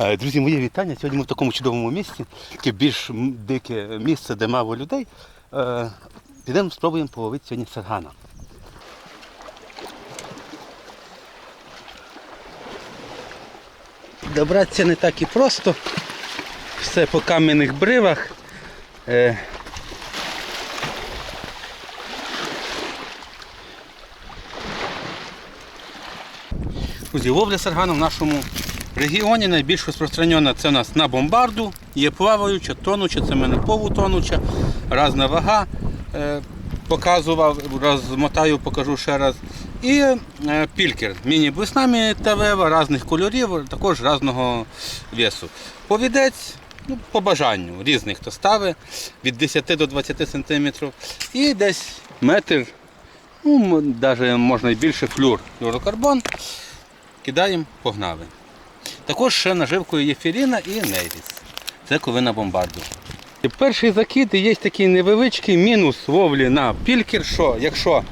Е, Друзі, моє вітання. Сьогодні ми в такому чудовому місці, таке більш дике місце, де мало людей. Е, Підемо спробуємо половити сьогодні саргана. Добратися не так і просто. Все по кам'яних бривах. Е, Друзі, ловля саргану в нашому регіоні найбільш розпространена це у нас на бомбарду, є плаваюча, тонуча, це в мене полутонуча, різна вага. Е, показував, розмотаю, покажу ще раз. І е, пількер, міні-блесна металева, різних кольорів, також різного весу. Повідець, ну, по бажанню, різних хто ставить, від 10 до 20 см. І десь метр, ну, навіть можна і більше флюр, флюрокарбон. Кидаємо, погнали. Також ще наживкою є і нейріс. Це коли на бомбарду. Перший закид є такий невеличкий мінус ловлі на пількер, що якщо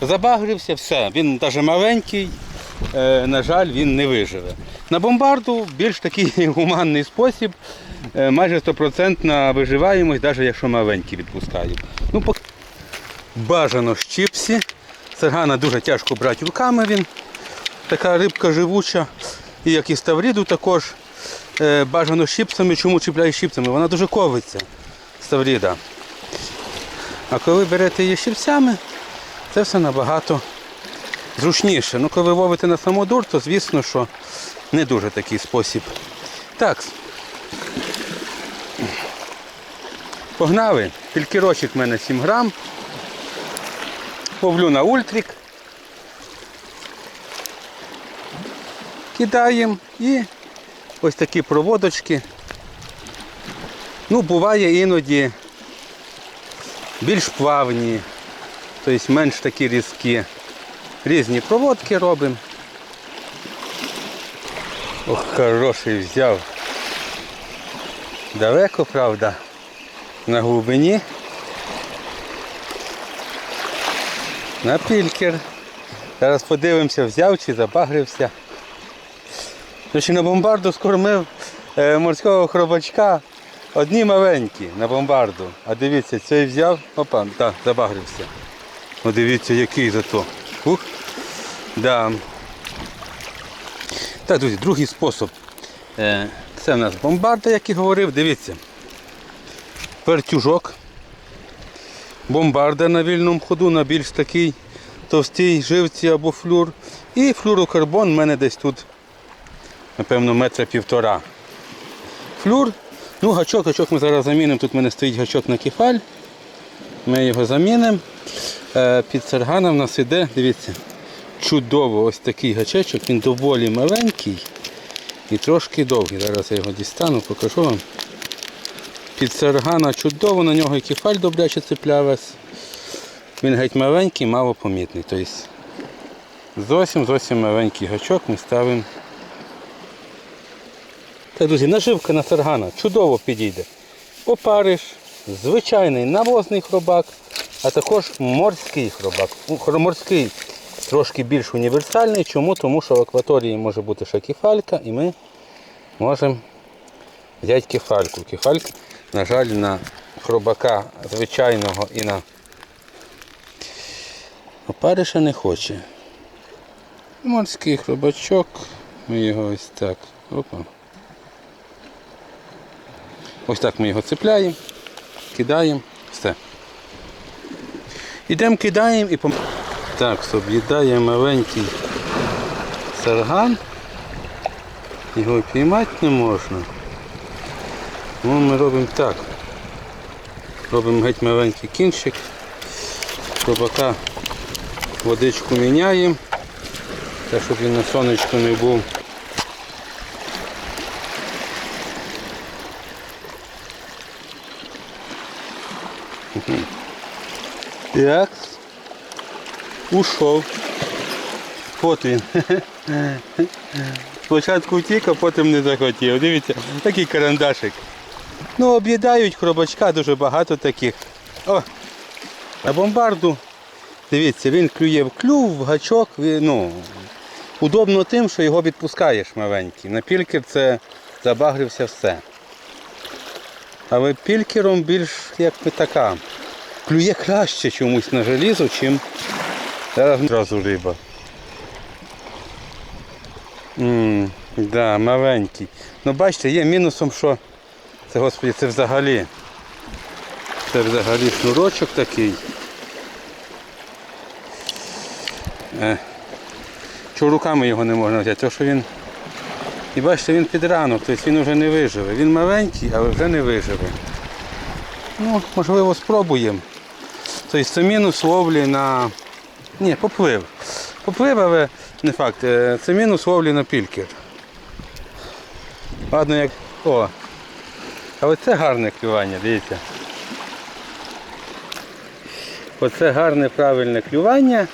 забагрився, все, він навіть маленький, е, на жаль, він не виживе. На бомбарду більш такий гуманний спосіб, е, майже 100% виживаємось, навіть якщо маленький відпускаємо. Ну, пок- Бажано з чіпсі. Саргана дуже тяжко брати руками він така рибка живуча, і як і ставріду також е, бажано щипцями. Чому чіпляю щипцями? Вона дуже ковиться, ставріда. А коли берете її щипцями, це все набагато зручніше. Ну, коли ловите на самодур, то звісно, що не дуже такий спосіб. Так. Погнали. Пількірочок в мене 7 грам. Ловлю на ультрик. Кидаємо і ось такі проводочки. Ну, буває іноді більш плавні, тобто менш такі різкі. Різні проводки робимо. Ох, хороший взяв. Далеко, правда, на глибині. На пількер. Зараз подивимося, взяв чи забагрився. Тож на бомбарду скормив морського хробачка. Одні маленькі на бомбарду. А дивіться, цей взяв, опа, так, забагрився. О, дивіться, який зато. Ух. Да. Так, друзі, другий спосіб. Це в нас бомбарда, як і говорив, дивіться. Пертюжок. Бомбарда на вільному ходу, на більш такий товстій живці або флюр. І флюрокарбон в мене десь тут напевно, метра півтора. Флюр. Ну, гачок, гачок ми зараз замінимо. Тут в мене стоїть гачок на кефаль. Ми його замінимо. Е, Під сарганом в нас іде, дивіться, чудово ось такий гачечок, він доволі маленький і трошки довгий. Зараз я його дістану, покажу вам. Під саргана чудово, на нього і кефаль добряче цеплявась. Він геть маленький, мало помітний. Тобто зовсім зовсім маленький гачок ми ставимо так, друзі, наживка на саргана чудово підійде. Опариш, звичайний навозний хробак, а також морський хробак. Морський трошки більш універсальний. Чому? Тому що в акваторії може бути ще кефалька і ми можемо взяти кефальку. Кефалька, на жаль, на хробака звичайного і на опариша не хоче. Морський хробачок, ми його ось так. Опа. Ось так ми його цепляємо, кидаємо, все. Ідемо, кидаємо і пом... Так, об'їдає маленький сарган. Його піймати не можна. Ну, ми робимо так. Робимо геть маленький кінчик. Хробака водичку міняємо. Так, щоб він на сонечку не був. Так. Ушов. От він. Спочатку втік, а потім не захотів. Дивіться, такий карандашик. Ну, об'їдають хробачка, дуже багато таких. О, а бомбарду, дивіться, він клює в клюв, в гачок. Ну, удобно тим, що його відпускаєш маленький. На пількер це забагрився все. Але пількером більш якби така. Клює краще чомусь на желізо, чим зараз одразу риба. Ммм, да, маленький. Ну бачите, є мінусом, що це, господи, це взагалі. Це взагалі шнурочок такий. Е, Чого руками його не можна взяти, тому що він. І бачите, він під ранок, тобто він вже не виживе. Він маленький, але вже не виживе. Ну, можливо, спробуємо. Тобто це ловлі на. Ні, поплив. Поплив, але не факт. Е, Це мінус ловлі на пількер. Ладно, як. О! Але це гарне клювання, дивіться. Оце гарне правильне клювання,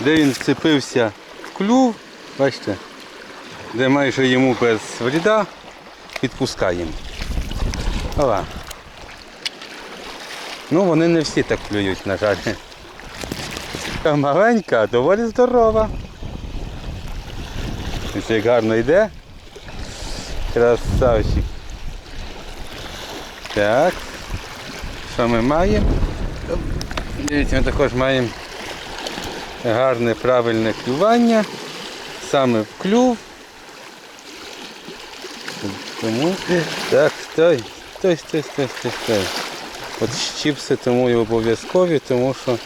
де він вцепився в клюв, бачите, де майже йому без вріда відпускаємо. Ова. Ну вони не всі так клюють, на жаль. Така маленька, доволі здорова. Ось як гарно йде. Красавчик. Так. Що ми маємо? Дивіться, ми також маємо гарне правильне клювання. Саме в клюв. Тому так, стой, стой, стой, стой, стой, стой. От щіпси тому і обов'язкові, тому що.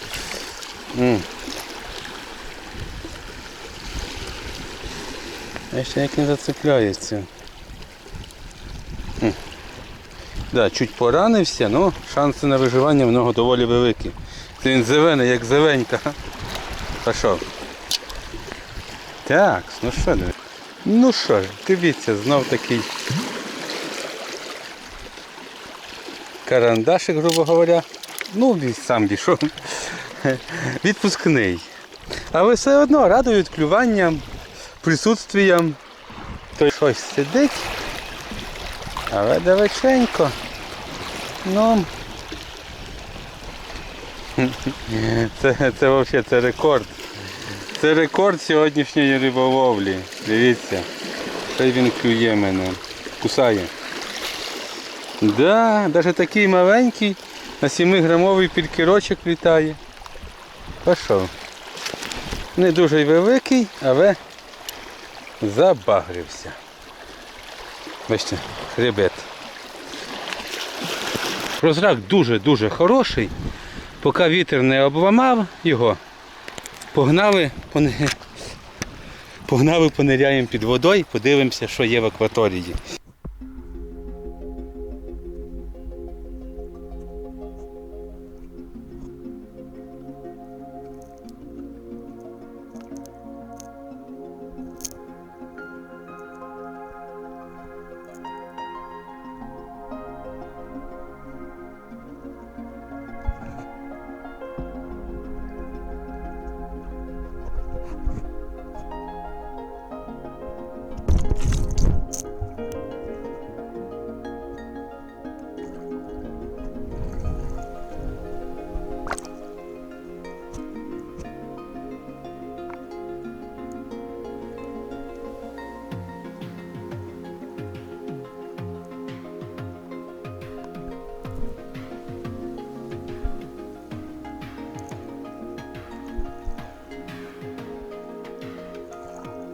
А ще як не зацепляється. М. Да, чуть поранився, але шанси на виживання в нього доволі великі. Він зелений, як зеленька. Пішов. Так, ну що, диви- ну що дивіться, знов такий карандашик, грубо говоря. Ну, сам дійшов. Відпускний. Але все одно радують клюванням, присутствієм. Той щось сидить. Але далеченько. Ну. Це, це взагалі це рекорд. Це рекорд сьогоднішньої риболовлі. Дивіться. Це він клює мене. Кусає. Да, навіть такий маленький на 7-грамовий пількірочок літає. Пішов. Не дуже великий, але забагрився. Бачите, хребет. Розрак дуже-дуже хороший. Поки вітер не обламав його, погнали, погнали пониряємо під водою, подивимося, що є в акваторії.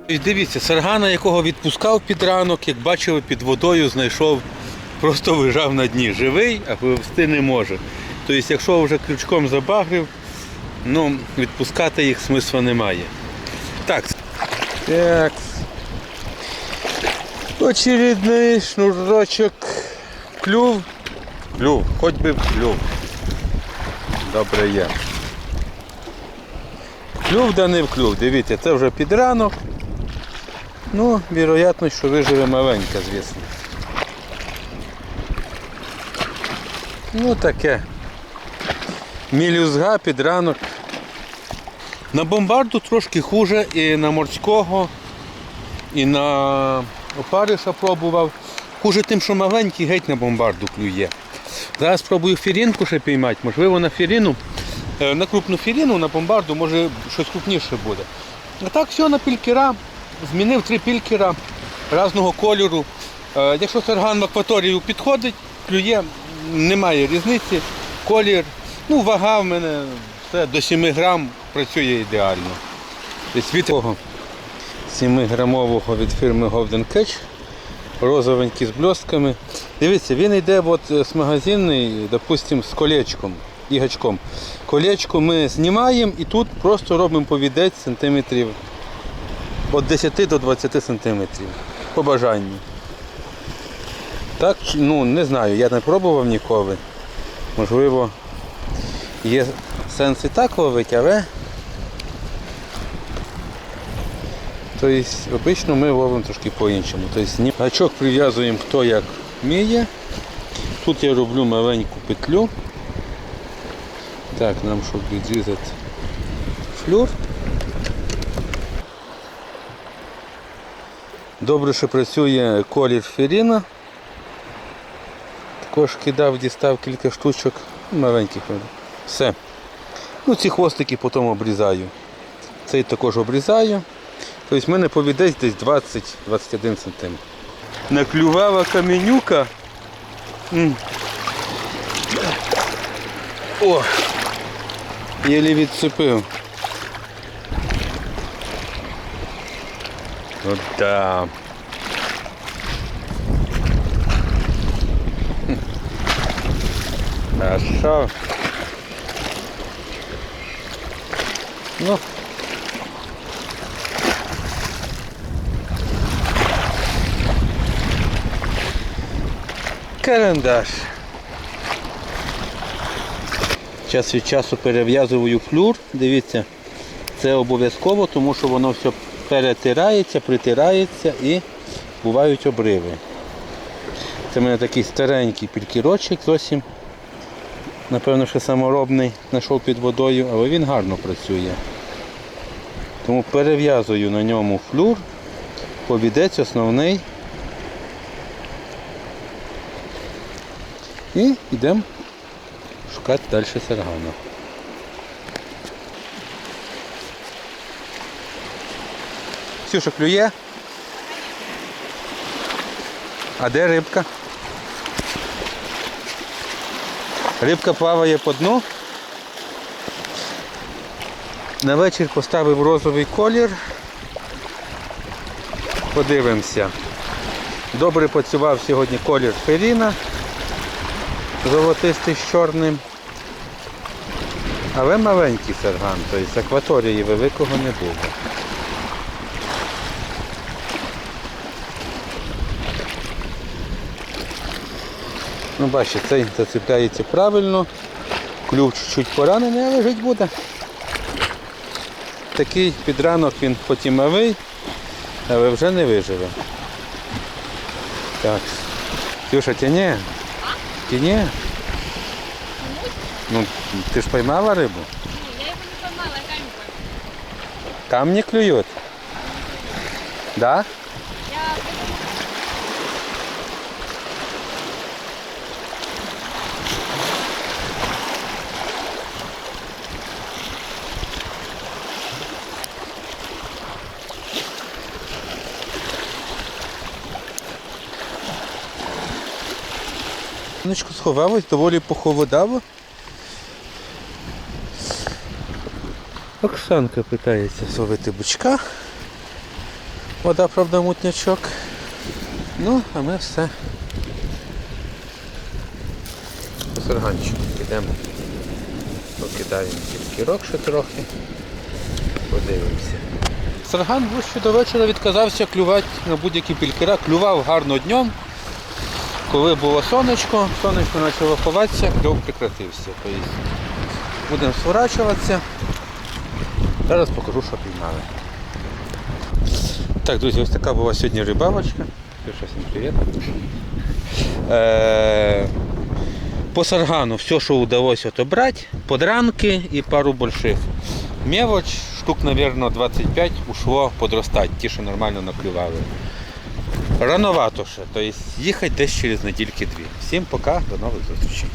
І дивіться, саргана, якого відпускав під ранок, як бачили, під водою знайшов, просто лежав на дні. Живий, а вивести не може. Тобто, якщо вже крючком забагрив, ну, відпускати їх смисла немає. Так. Так. Очередний шнурочок. Клюв. Клюв, хоч би клюв. Добре є. Клюв да не вклюв. Дивіться, це вже під ранок. Ну, вероятно, що виживе маленька, звісно. Ну таке. Мілюзга під ранок. На бомбарду трошки хуже і на морського, і на опариша пробував. Хуже тим, що маленький геть на бомбарду клює. Зараз спробую фірінку ще піймати, можливо на фіріну, е, на крупну фіріну, на бомбарду, може щось крупніше буде. А так все на пількера. Змінив три пількера різного кольору. Е, Якщо сарган в акваторію підходить, клює, немає різниці, колір, ну вага в мене все до 7 грам працює ідеально. Від того 7-грамового від фірми Golden Catch, розовенький з блістками. Дивіться, він йде от е, з магазинний, допустим, з колечком і гачком. Колечко ми знімаємо і тут просто робимо повідець сантиметрів від 10 до 20 сантиметрів. По бажанню. Так, ну не знаю, я не пробував ніколи. Можливо, є сенс і так ловити, але. Тобто, обично ми ловимо трошки по-іншому. Тобто, гачок прив'язуємо хто як вміє. Тут я роблю маленьку петлю. Так, нам щоб відрізати флюр. Добре, що працює колір феріна. Також кидав, дістав кілька штучок маленьких. Все. Ну, ці хвостики потім обрізаю. Цей також обрізаю. Тобто в мене повідець десь 20-21 см. Наклювала каменюка. О! Єлі відцепив. От да. Хорошо. Ну. Карандаш. Час від часу перев'язую флюр. Дивіться, це обов'язково, тому що воно все перетирається, притирається і бувають обриви. Це в мене такий старенький пількірочок зовсім. Напевно, що саморобний знайшов під водою, але він гарно працює. Тому перев'язую на ньому флюр, повідець основний. І йдемо шукати далі саргана. Ксюша клює? А де рибка? Рибка плаває по дну. На вечір поставив розовий колір. Подивимося. Добре працював сьогодні колір феріна. Золотистий з чорним. Але маленький серган, тобто з акваторії великого не було. Ну, бачите, цей зацепляється правильно. Клюв чуть-чуть поранений, але жить буде. Такий підранок він малий, але вже не виживе. Так. Ксюша, тяне? Тяне? Ну, ти ж поймала рибу? Не, я его не поймала, я камень поймала. Камни клюют? Да? Сонечко сховалось, доволі похолодало. Оксанка питається зловити бичка. Вода, правда, мутнячок. Ну, а ми все. По сарганчику підемо. Покидаємо кірок ще трохи. Подивимося. Сарган ще до вечора відказався клювати на будь-які пількера. Клював гарно днем. Коли було сонечко, сонечко почало ховатися, кльов прекратився. Тобто будемо сворачуватися. Зараз покажу, що піймали. Так, друзі, ось така була сьогодні рибалочка. Всім привіт. Е, по саргану все, що вдалося отобрати, подранки і пару больших. Мелоч, штук, мабуть, 25 ушло подростати, ті, що нормально наклювали. Рановато ще, тобто їхати десь через недільки дві. Всім пока, до нових зустрічей.